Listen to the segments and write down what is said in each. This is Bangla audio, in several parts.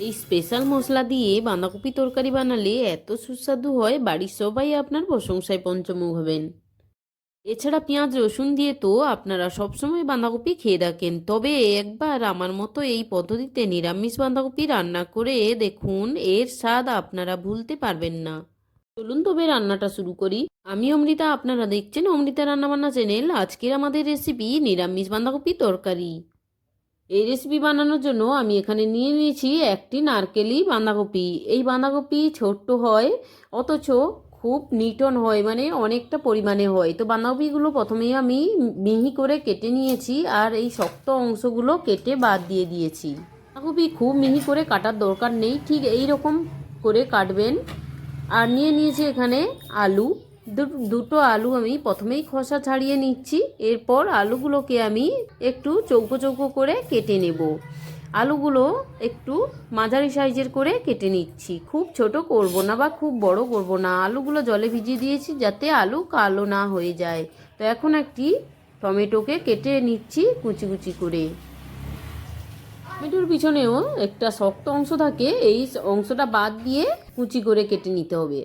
এই স্পেশাল মশলা দিয়ে বাঁধাকপি তরকারি বানালে এত সুস্বাদু হয়, বাড়ির সবাই আপনার প্রশংসায় পঞ্চমুখ হবেন। এছাড়া পেঁয়াজ, রসুন দিয়ে তো আপনারা সবসময় বাঁধাকপি খেয়ে থাকেন। তবে একবার আমার মতো এই পদ্ধতিতে নিরামিষ বাঁধাকপি রান্না করে দেখুন, এর স্বাদ আপনারা ভুলতে পারবেন না। চলুন তবে রান্নাটা শুরু করি। আমি অমৃতা, আপনারা দেখছেন অমৃতা রান্নাবান্না চ্যানেল। আজকের আমাদের রেসিপি নিরামিষ বাঁধাকপি তরকারি। এই রেসিপি বানানোর জন্য আমি এখানে নিয়ে নিয়েছি একটি নারকেলি বাঁধাকপি। এই বাঁধাকপি ছোট্ট হয়, অথচ খুব নিটন হয় মানে অনেকটা পরিমাণে হয়। তো বাঁধাকপিগুলো প্রথমেই আমি মিহি করে কেটে নিয়েছি আর এই শক্ত অংশগুলো কেটে বাদ দিয়ে দিয়েছি। বাঁধাকপি খুব মিহি করে কাটার দরকার নেই, ঠিক এই রকম করে কাটবেন। আর নিয়ে নিয়েছি এখানে আলু। দুটো আলু আমি প্রথমেই খোসা ছাড়িয়ে নিচ্ছি, এরপর আলুগুলোকে আমি একটু চৌকো চৌকো করে কেটে নেব। আলুগুলো একটু মাঝারি সাইজের করে কেটে নিচ্ছি। খুব ছোট করব না বা খুব বড় করব না। আলুগুলো জলে ভিজিয়ে দিয়েছি যাতে আলু কালো না হয়ে যায়। তো এখন একটি টমেটোকে কেটে নিচ্ছি কুচি কুচি করে। টমেটোর পিছনেও একটা শক্ত অংশ থাকে, এই অংশটা বাদ দিয়ে কুচি করে কেটে নিতে হবে।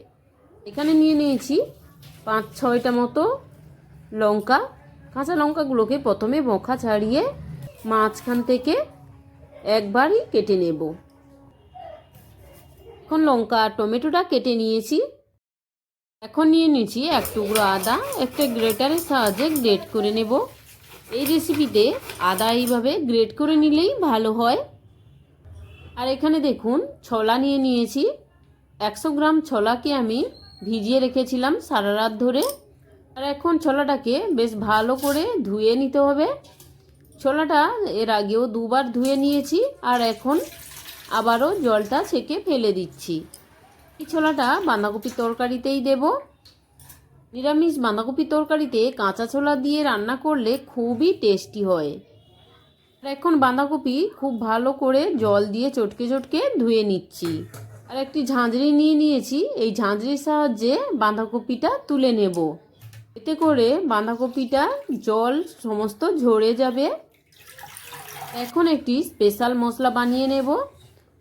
এখানে নিয়ে নিয়েছি পাঁচ ছয়টা মতো লঙ্কা, কাঁচা লঙ্কাগুলোকে প্রথমে বখা ছাড়িয়ে মাঝখান থেকে একবারই কেটে নেব। এখন লঙ্কা আর টমেটোটা কেটে নিয়েছি। এখন নিয়ে নিয়েছি এক টুকরো আদা, একটা গ্রেটারের সাহায্যে গ্রেট করে নেব। এই রেসিপিতে আদা এইভাবে গ্রেট করে নিলেই ভালো হয়। আর এখানে দেখুন, ছোলা নিয়ে নিয়েছি। একশো গ্রাম ছোলাকে আমি ভিজিয়ে রেখেছিলাম সারা রাত ধরে। আর এখন ছোলাটাকে বেশ ভালো করে ধুয়ে নিতে হবে। ছোলাটা এর আগেও দুবার ধুয়ে নিয়েছি, আর এখন আবারও জলটা ছেঁকে ফেলে দিচ্ছি। এই ছোলাটা বাঁধাকপির তরকারিতেই দেব। নিরামিষ বাঁধাকপি তরকারিতে কাঁচা ছোলা দিয়ে রান্না করলে খুবই টেস্টি হয়। আর এখন বাঁধাকপি খুব ভালো করে জল দিয়ে চটকে চটকে ধুয়ে নিচ্ছি। আর একটি ঝাঁঝরি নিয়ে নিয়েছি। এই ঝাঁঝরির সাহায্যে বাঁধাকপিটা তুলে নেব। এতে করে বাঁধাকপিটা জল সমস্ত ঝরে যাবে। এখন একটি স্পেশাল মশলা বানিয়ে নেব।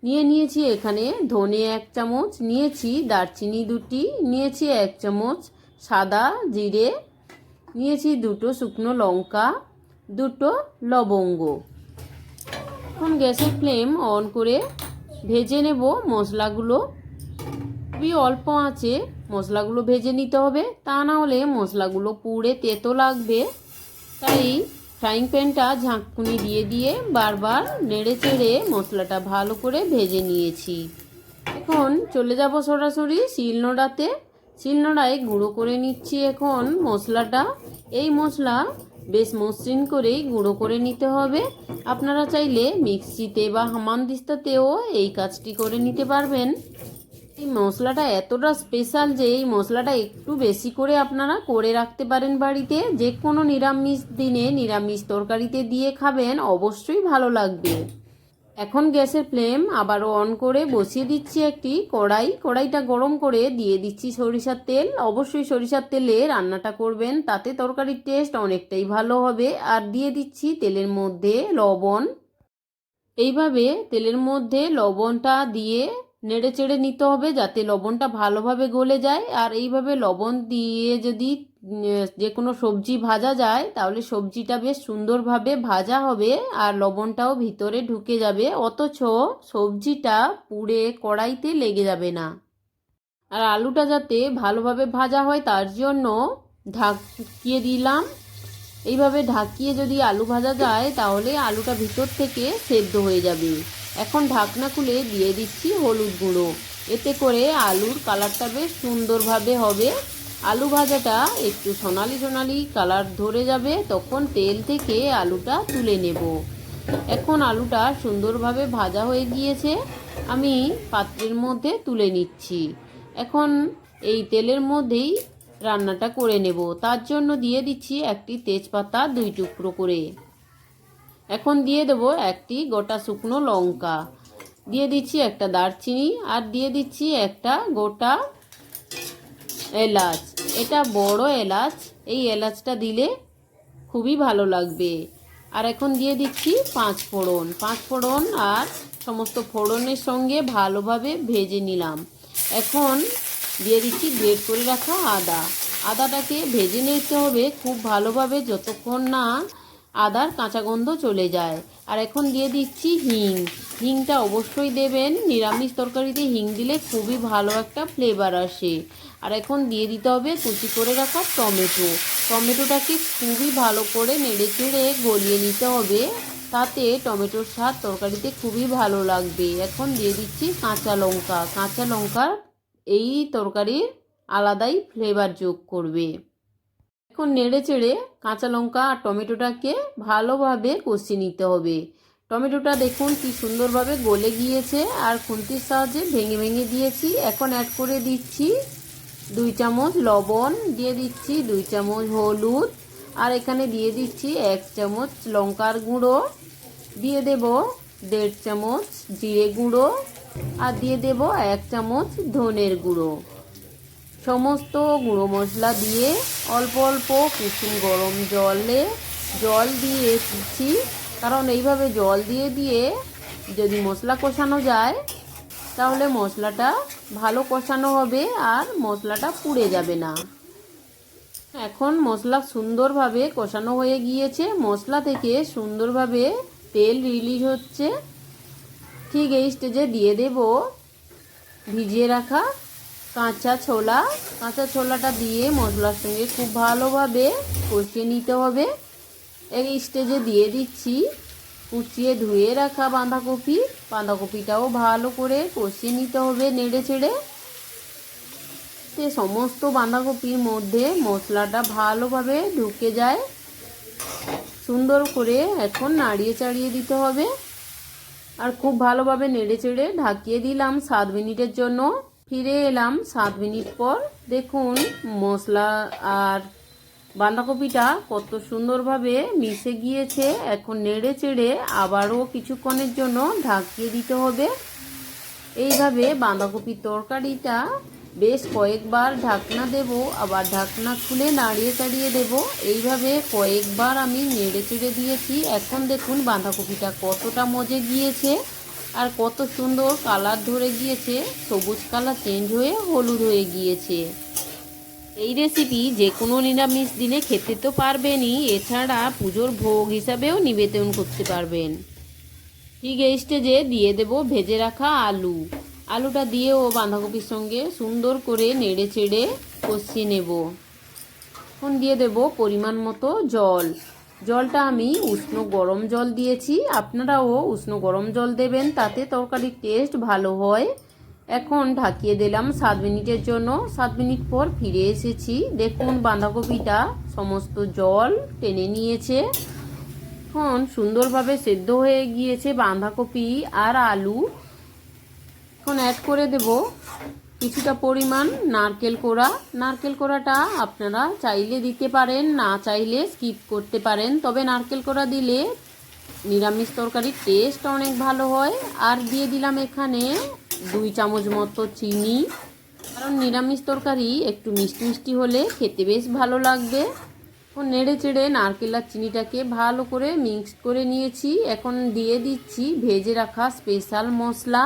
নিয়ে নিয়েছি এখানে ধনে এক চামচ, নিয়েছি দারচিনি দুটি, নিয়েছি এক চামচ সাদা জিরে, নিয়েছি দুটো শুকনো লঙ্কা, দুটো লবঙ্গ। এখন গ্যাসের ফ্লেম অন করে ভেজে নেব মশলাগুলো। খুবই অল্প আঁচে মশলাগুলো ভেজে নিতে হবে। তা না হলে মশলাগুলো পুড়ে তেতো লাগবে। তাই ফ্রাইং প্যানটা ঝাঁকুনি দিয়ে দিয়ে বারবার নেড়ে চেড়ে মশলাটা ভালো করে ভেজে নিয়েছি। এখন চলে যাব সরাসরি শিলনোড়াতে। শিলনোড়ায় গুঁড়ো করে নিচ্ছি এখন মশলাটা। এই মশলা বেশ মসৃণ করেই গুঁড়ো করে নিতে হবে। আপনারা চাইলে মিক্সিতে বা হামানদিস্তাতেও এই কাজটি করে নিতে পারবেন। এই মশলাটা এতটা স্পেশাল যে এই মশলাটা একটু বেশি করে আপনারা করে রাখতে পারেন বাড়িতে। যে কোনো নিরামিষ দিনে নিরামিষ তরকারিতে দিয়ে খাবেন, অবশ্যই ভালো লাগবে। এখন গ্যাসের ফ্লেম আবারও অন করে বসিয়ে দিচ্ছি একটি কড়াই। কড়াইটা গরম করে দিয়ে দিচ্ছি সরিষার তেল। অবশ্যই সরিষার তেলে রান্নাটা করবেন, তাতে তরকারির টেস্ট অনেকটাই ভালো হবে। আর দিয়ে দিচ্ছি তেলের মধ্যে লবণ। এইভাবে তেলের মধ্যে লবণটা দিয়ে নেড়ে চেড়ে নিতে হবে যাতে লবণটা ভালোভাবে গলে যায়। আর এইভাবে লবণ দিয়ে যদি যে কোনো সবজি ভাজা যায়, তাহলে সবজিটা বেশ সুন্দরভাবে ভাজা হবে আর লবণটাও ভিতরে ঢুকে যাবে। অথচ সবজিটা পুড়ে কড়াইতে লেগে যাবে না। আর আলুটা যাতে ভালোভাবে ভাজা হয়, তার জন্য ঢাকিয়ে দিলাম। এইভাবে ঢাকিয়ে যদি আলু ভাজা যায়, তাহলে আলুটা ভিতর থেকে সেদ্ধ হয়ে যাবে। এখন ঢাকনা খুলে দিয়ে দিচ্ছি হলুদ গুঁড়ো। এতে করে আলুর কালারটা বেশ সুন্দরভাবে হবে। আলু ভাজাটা একটু সোনালি সোনালি কালার ধরে যাবে, তখন তেল থেকে আলুটা তুলে নেব। এখন আলুটা সুন্দরভাবে ভাজা হয়ে গিয়েছে, আমি পাত্রের মধ্যে তুলে নিচ্ছি। এখন এই তেলের মধ্যেই রান্নাটা করে নেব। তার জন্য দিয়ে দিচ্ছি একটি তেজপাতা দুই টুকরো করে। এখন দিয়ে দেবো একটি গোটা শুকনো লঙ্কা। দিয়ে দিচ্ছি একটা দারচিনি আর দিয়ে দিচ্ছি একটা গোটা এলাচ। এটা বড় এলাচ। এই এলাচটা দিলে খুবই ভালো লাগবে। আর এখন দিয়ে দিচ্ছি পাঁচ ফোড়ন। পাঁচ ফোড়ন আর সমস্ত ফোড়নের সঙ্গে ভালোভাবে ভেজে নিলাম। এখন দিয়ে দিচ্ছি গ্রেট করে রাখা আদা। আদাটাকে ভেজে নিতে হবে খুব ভালোভাবে যতক্ষণ না আদার কাঁচা গন্ধ চলে যায়। আর এখন দিয়ে দিচ্ছি হিং। হিংটা অবশ্যই দেবেন। নিরামিষ তরকারিতে হিং দিলে খুবই ভালো একটা ফ্লেভার আসে। আর এখন দিয়ে দিতে হবে কুচি করে রাখা টমেটো। টমেটোটাকে খুবই ভালো করে নেড়ে চেড়ে গলিয়ে নিতে হবে। তাতে টমেটোর স্বাদ তরকারিতে খুবই ভালো লাগবে। এখন দিয়ে দিচ্ছি কাঁচা লঙ্কা। কাঁচা লঙ্কা এই তরকারির আলাদাই ফ্লেভার যোগ করবে। এখন নেড়ে চেড়ে কাঁচা লঙ্কা আর টমেটোটাকে ভালোভাবে কষিয়ে নিতে হবে। টমেটোটা দেখুন কি সুন্দরভাবে গলে গিয়েছে আর খুন্তির সাহায্যে ভেঙে ভেঙে দিয়েছি। এখন অ্যাড করে দিচ্ছি দুই চামচ লবণ, দিয়ে দিচ্ছি দুই চামচ হলুদ আর এখানে দিয়ে দিচ্ছি এক চামচ লঙ্কার গুঁড়ো। দিয়ে দেব দেড় চামচ জিরে গুঁড়ো আর দিয়ে দেব এক চামচ ধনের গুঁড়ো। সমস্ত গুঁড়ো মশলা দিয়ে অল্প অল্প কুসুম গরম জলে জল দিয়ে দিচ্ছি। কারণ এইভাবে জল দিয়ে দিয়ে যদি মশলা কষানো যায়, তাহলে মশলাটা ভালো কষানো হবে আর মশলাটা পুড়ে যাবে না। এখন মশলা সুন্দরভাবে কষানো হয়ে গিয়েছে। মশলা থেকে সুন্দরভাবে তেল রিলিজ হচ্ছে। ঠিক এই স্টেজে দিয়ে দেব ভিজিয়ে রাখা কাঁচা ছোলা, কাঁচা ছোলাটা দিয়ে মশলার সঙ্গে খুব ভালোভাবে কষিয়ে নিতে হবে। এই স্টেজে দিয়ে দিচ্ছি কুচিয়ে ধুয়ে রাখা বাঁধাকপি। বাঁধাকপিটাও ভালো করে কষিয়ে নিতে হবে নেড়ে চেড়ে। তে সমস্ত বাঁধাকপির মধ্যে মশলাটা ভালোভাবে ঢুকে যায়। সুন্দর করে এখন নাড়িয়ে চাড়িয়ে দিতে হবে। আর খুব ভালোভাবে নেড়ে চেড়ে ঢাকিয়ে দিলাম সাত মিনিটের জন্য। ফিরে এলাম সাত মিনিট পর। দেখুন, মশলা আর বাঁধাকপিটা কত সুন্দরভাবে মিশে গিয়েছে। এখন নেড়ে চেড়ে আবারও কিছুক্ষণের জন্য ঢাকিয়ে দিতে হবে। এইভাবে বাঁধাকপির তরকারিটা বেশ কয়েকবার ঢাকনা দেব, আবার ঢাকনা খুলে নাড়িয়ে চাড়িয়ে দেব। এইভাবে কয়েকবার আমি নেড়ে চেড়ে দিয়েছি। এখন দেখুন, বাঁধাকপিটা কতটা মজে গিয়েছে। আর কত সুন্দর কালার ধরে গিয়েছে, সবুজ কালার চেঞ্জ হয়ে হলুদ হয়ে গিয়েছে। এই রেসিপি যে কোনো নিরামিষ দিনে খেতে তো পারবেনই, এছাড়া পুজোর ভোগ হিসাবেও নিবেদন করতে পারবেন। ঠিক এই স্টেজে দিয়ে দেব ভেজে রাখা আলু। আলুটা দিয়েও বাঁধাকপির সঙ্গে সুন্দর করে নেড়ে চেড়ে কষিয়ে নেব। এখন দিয়ে দেব পরিমাণ মতো জল। জলটা আমি উষ্ণ গরম জল দিয়েছি। আপনারাও উষ্ণ গরম জল দেবেন, তাতে তরকারির টেস্ট ভালো হয়। এখন ঢাকিয়ে দিলাম সাত মিনিটের জন্য। সাত মিনিট পর ফিরে এসেছি। দেখুন বাঁধাকপিটা সমস্ত জল টেনে নিয়েছে। এখন সুন্দরভাবে সেদ্ধ হয়ে গিয়েছে বাঁধাকপি আর আলু। এখন অ্যাড করে দেব। কিছুটা পরিমাণ নারকেল কোড়া। নারকেল কোড়াটা আপনারা চাইলে দিতে পারেন, না চাইলে স্কিপ করতে পারেন। তবে নারকেল কোড়া দিলে নিরামিষ তরকারির টেস্ট অনেক ভালো হয়। আর দিয়ে দিলাম এখানে দুই চামচ মতো চিনি। কারণ নিরামিষ তরকারি একটু মিষ্টি মিষ্টি হলে খেতে বেশ ভালো লাগবে। এখন নেড়ে চেড়ে নারকেল আর চিনিটাকে ভালো করে মিক্সড করে নিয়েছি। এখন দিয়ে দিচ্ছি ভেজে রাখা স্পেশাল মশলা।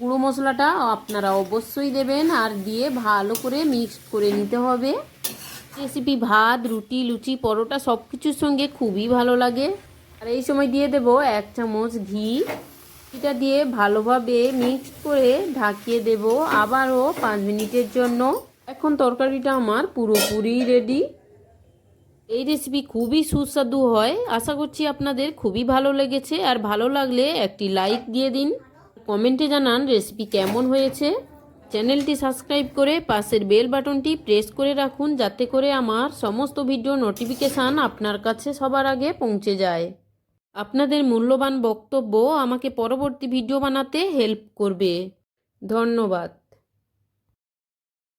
গুঁড়ো মশলাটা আপনারা অবশ্যই দেবেন আর দিয়ে ভালো করে মিক্সড করে নিতে হবে। রেসিপি, ভাত, রুটি, লুচি, পরোটা সব কিছুর সঙ্গে খুবই ভালো লাগে। আর এই সময় দিয়ে দেব এক চামচ ঘি। এটা দিয়ে ভালোভাবে মিক্সড করে ঢাকিয়ে দেব আবারও পাঁচ মিনিটের জন্য। এখন তরকারিটা আমার পুরোপুরি রেডি। এই রেসিপি খুবই সুস্বাদু হয়। আশা করছি আপনাদের খুবই ভালো লেগেছে। আর ভালো লাগলে একটি লাইক দিয়ে দিন। কমেন্টে জানান রেসিপি কেমন হয়েছে। চ্যানেলটি সাবস্ক্রাইব করে পাশের বেল বাটনটি প্রেস করে রাখুন যাতে করে আমার সমস্ত ভিডিও নোটিফিকেশান আপনার কাছে সবার আগে পৌঁছে যায়। আপনাদের মূল্যবান বক্তব্য আমাকে পরবর্তী ভিডিও বানাতে হেল্প করবে। ধন্যবাদ।